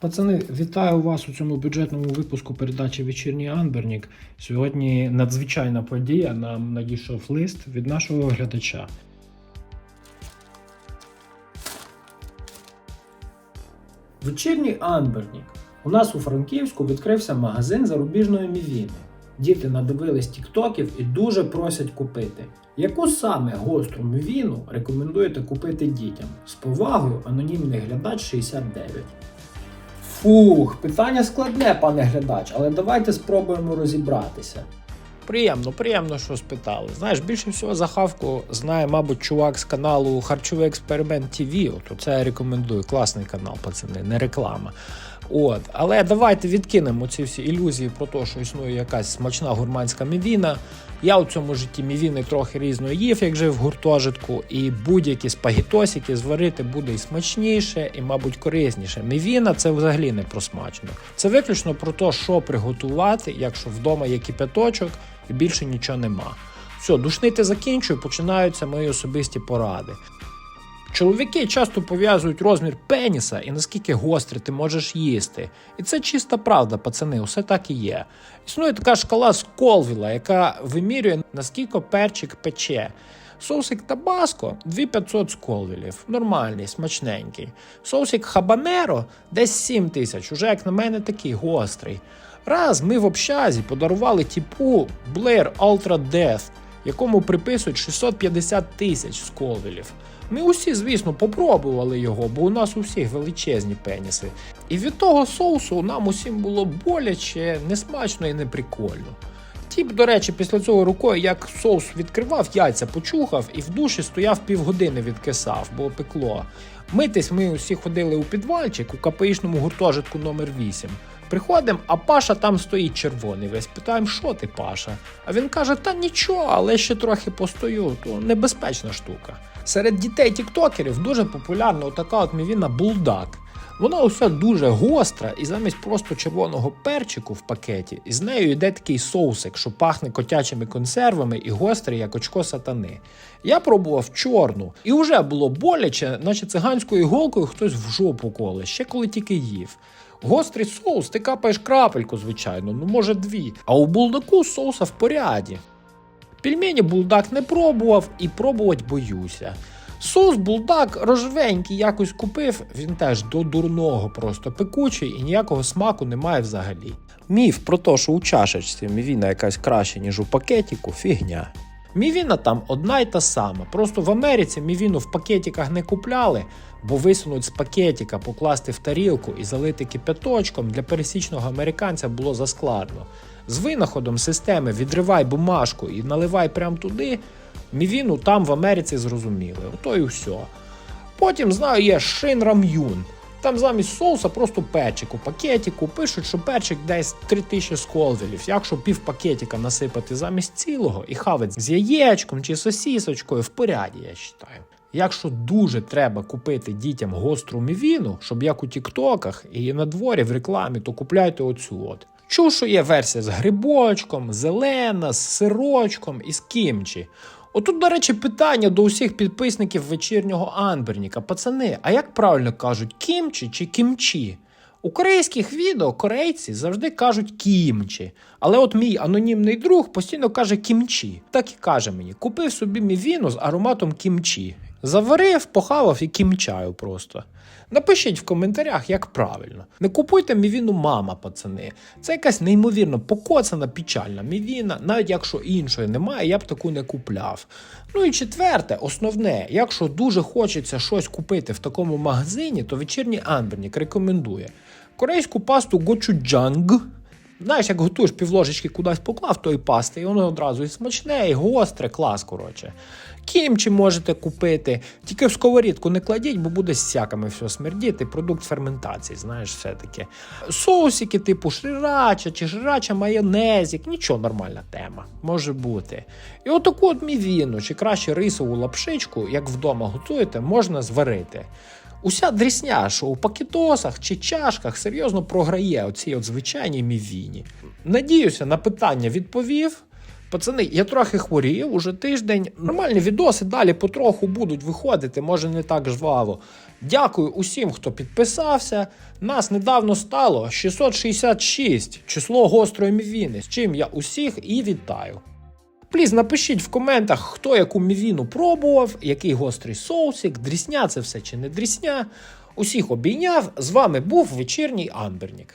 Пацани, вітаю вас у цьому бюджетному випуску передачі Вечірній Анбернік. Сьогодні надзвичайна подія. Нам надійшов лист від нашого глядача. Вечірній Анбернік. У нас у Франківську відкрився магазин зарубіжної мівіни. Діти надивились тіктоків і дуже просять купити. Яку саме гостру мівіну рекомендуєте купити дітям? З повагою анонімний глядач 69. Фух, питання складне, пане глядач, але давайте спробуємо розібратися. Приємно, приємно, що спитали. Знаєш, більше всього захавку знає, мабуть, чувак з каналу Харчовий експеримент ТВ. От це я рекомендую. Класний канал, пацани, не реклама. От, але давайте відкинемо ці всі ілюзії про те, що існує якась смачна гурманська мівіна. Я у цьому житті мівіни трохи різно їв, як жив в гуртожитку, і будь-які спагітосики зварити буде і смачніше, і, мабуть, корисніше. Мівіна це взагалі не про смачно. Це виключно про те, що приготувати, якщо вдома є кипяточок і більше нічого нема. Все, душнити закінчую, починаються мої особисті поради. Чоловіки часто пов'язують розмір пеніса і наскільки гострий ти можеш їсти. І це чиста правда, пацани, усе так і є. Існує така шкала Сколвіла, яка вимірює наскільки перчик пече. Соусик Табаско 2500 сколвілів, нормальний, смачненький. Соусик Хабанеро десь 7 тисяч, уже як на мене такий гострий. Раз ми в общазі подарували типу Blair Ultra Death, якому приписують 650 тисяч сколвілів. Ми усі, звісно, попробували його, бо у нас у всіх величезні пеніси. І від того соусу нам усім було боляче, несмачно і неприкольно. Тіп, до речі, після цього рукою, як соус відкривав, яйця почухав і в душі стояв півгодини відкисав, бо пекло. Митись ми усі ходили у підвальчик у КПІшному гуртожитку номер 8 Приходимо, а Паша там стоїть червоний. Весь питаємо, що ти, Паша? А він каже: та нічого, але ще трохи постою, то небезпечна штука. Серед дітей тіктокерів дуже популярна така от мівіна булдак. Вона уся дуже гостра, і замість просто червоного перчику в пакеті, із нею йде такий соусик, що пахне котячими консервами і гострий, як очко сатани. Я пробував чорну, і вже було боляче, наче циганською іголкою хтось в жопу коле, ще коли тільки їв. Гострий соус, ти капаєш крапельку, звичайно, ну може дві. А у булдаку соуса в поряді. Пельмені булдак не пробував і пробувати боюся. Соус булдак рожвенький якось купив, він теж до дурного просто пекучий і ніякого смаку немає взагалі. Міф про те, що у чашечці мівіна якась краще, ніж у пакетіку, фігня. Мівіна там одна й та сама. Просто в Америці мівіну в пакетиках не купляли, бо висунуть з пакетика, покласти в тарілку і залити кипяточком для пересічного американця було заскладно. З винаходом системи відривай бумажку і наливай прямо туди. Мівіну там в Америці зрозуміли. Ото і все. Потім знаю, є шин рам'юн. Там замість соуса просто перчик у пакетику. Пишуть, що перчик десь 3000 сколвелів. Якщо пів пакетика насипати замість цілого і хавать з яєчком чи сосісочкою, в поряді, я вважаю. Якщо дуже треба купити дітям гостру мівіну, щоб як у тіктоках і на дворі в рекламі, то купляйте оцю от. Чув, що є версія з грибочком, зелена, з сирочком і з кімчі. Отут, до речі, питання до усіх підписників вечірнього Анберніка. Пацани, а як правильно кажуть, кімчі чи кімчі? У корейських відео корейці завжди кажуть кімчі. Але от мій анонімний друг постійно каже кімчі. Так і каже мені: купив собі мівіну з ароматом кімчі. Заварив, похавав і кімчаю просто. Напишіть в коментарях, як правильно. Не купуйте мівіну мама, пацани. Це якась неймовірно покоцана печальна мівіна, навіть якщо іншої немає, я б таку не купляв. Ну і четверте, основне, якщо дуже хочеться щось купити в такому магазині, то вечірній Анбернік рекомендує корейську пасту гочуджанг. Знаєш, як готуєш півложечки кудись поклав тої пасти, і воно одразу і смачне, і гостре, клас, коротше. Кімчі можете купити, тільки в сковорідку не кладіть, бо буде з все смердіти. Продукт ферментації, знаєш, все-таки. Соусики, типу шрирача чи шрирача майонезик, нічого нормальна тема, може бути. І отаку от мівіну, чи краще рисову лапшичку, як вдома готуєте, можна зварити. Уся дрісня, що у пакетосах чи чашках серйозно програє оцій от звичайній мівіні. Надіюся, на питання відповів. Пацани, я трохи хворів, уже тиждень. Нормальні відоси далі потроху будуть виходити, може не так жваво. Дякую усім, хто підписався. Нас недавно стало 666, число гострої мівіни, з чим я усіх і вітаю. Пліз, напишіть в коментах, хто яку мівіну пробував, який гострий соусик, дрісня це все чи не дрісня. Усіх обійняв. З вами був вечірній Амбернік.